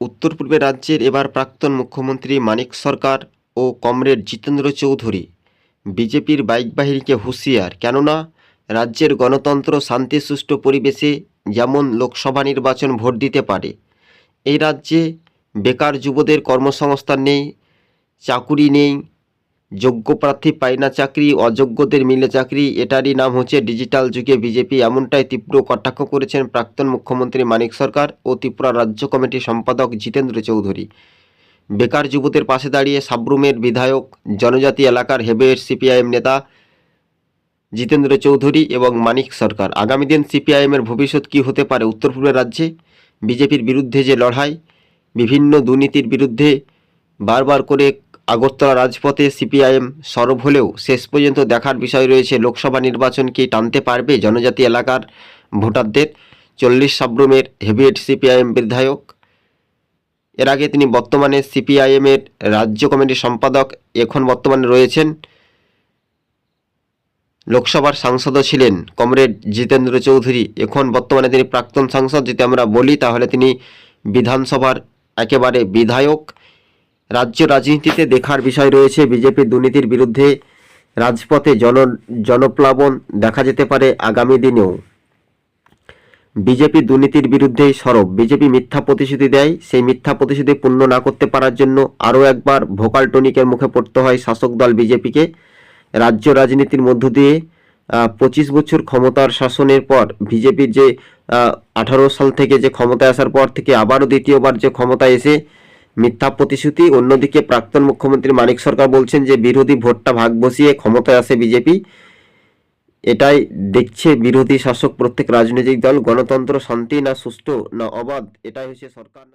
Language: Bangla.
উত্তর পূর্বের রাজ্যের এবার প্রাক্তন মুখ্যমন্ত্রী মানিক সরকার ও কমরেড জিতেন্দ্র চৌধুরী। বিজেপির বাইক বাহিনীকে হুঁশিয়ার, কেননা রাজ্যের গণতন্ত্র শান্তি সুষ্ঠু পরিবেশে যেমন লোকসভা নির্বাচন ভোট দিতে পারে, এই রাজ্যে বেকার যুবদের কর্মসংস্থান নেই, চাকুরি নেই যোগ্য প্রার্থী পায় না চাকরি, অযোগ্যদের মিলে চাকরি, এটারই নাম হচ্ছে ডিজিটাল যুগে বিজেপি। এমনটাই তীব্র কটাক্ষ করেছেন প্রাক্তন মুখ্যমন্ত্রী মানিক সরকার ও ত্রিপুরা রাজ্য কমিটির সম্পাদক জিতেন্দ্র চৌধুরী। বেকার যুবদের পাশে দাঁড়িয়ে সাবরুমের বিধায়ক, জনজাতি এলাকার হেবের সিপিআইএম নেতা জিতেন্দ্র চৌধুরী এবং মানিক সরকার। আগামী দিন সিপিআইএমের ভবিষ্যৎ কী হতে পারে উত্তর পূর্বের রাজ্যে? বিজেপির বিরুদ্ধে যে লড়াই, বিভিন্ন দুর্নীতির বিরুদ্ধে বারবার করে আগরতলা রাজপথে সিপিআইএম সরব হলেও শেষ পর্যন্ত দেখার বিষয় রয়েছে, লোকসভা নির্বাচন কি টানতে পারবে জনজাতি এলাকার ভোটারদের? চল্লিশ সাব্রুমের হেভিয়েট সিপিআইএম বিধায়ক। এর আগে তিনি বর্তমানে সিপিআইএমের রাজ্য কমিটির সম্পাদক, এখন বর্তমানে রয়েছেন। লোকসভার সাংসদও ছিলেন কমরেড জিতেন্দ্র চৌধুরী, এখন বর্তমানে তিনি প্রাক্তন সাংসদ। যদি আমরা বলি, তাহলে তিনি বিধানসভার একেবারে বিধায়ক। রাজ্য রাজনীতিতে দেখার বিষয় রয়েছে। বিজেপির দুর্নীতির বিরুদ্ধে রাজপথে জন জনপ্লাবন দেখা যেতে পারে আগামী দিনেও। বিজেপি দুর্নীতির বিরুদ্ধে সরব। বিজেপি মিথ্যা প্রতিশ্রুতি দেয়। সেই মিথ্যা প্রতিশ্রুতি পূর্ণ না করতে পারার জন্য আরও একবার ভোকাল টনিকের মুখে পড়তে হয় শাসক দল বিজেপিকে। রাজ্য রাজনীতির মধ্য দিয়ে পঁচিশ বছর ক্ষমতার শাসনের পর বিজেপির যে আঠারো সাল থেকে যে ক্ষমতায় আসার পর থেকে আবারও দ্বিতীয়বার যে ক্ষমতায় এসে মিথ্যা প্রতিশ্রুতি। অন্যদিকে প্রাক্তন মুখ্যমন্ত্রী মানিক সরকার বলছেন যে, বিরোধী ভোটটা ভাগ বসিয়ে ক্ষমতায় আসে বিজেপি। এটাই দেখছে বিরোধী শাসক প্রত্যেক রাজনৈতিক দল। গণতন্ত্র শান্তি না সুষ্ঠু না অবাধ, এটাই হচ্ছে সরকার।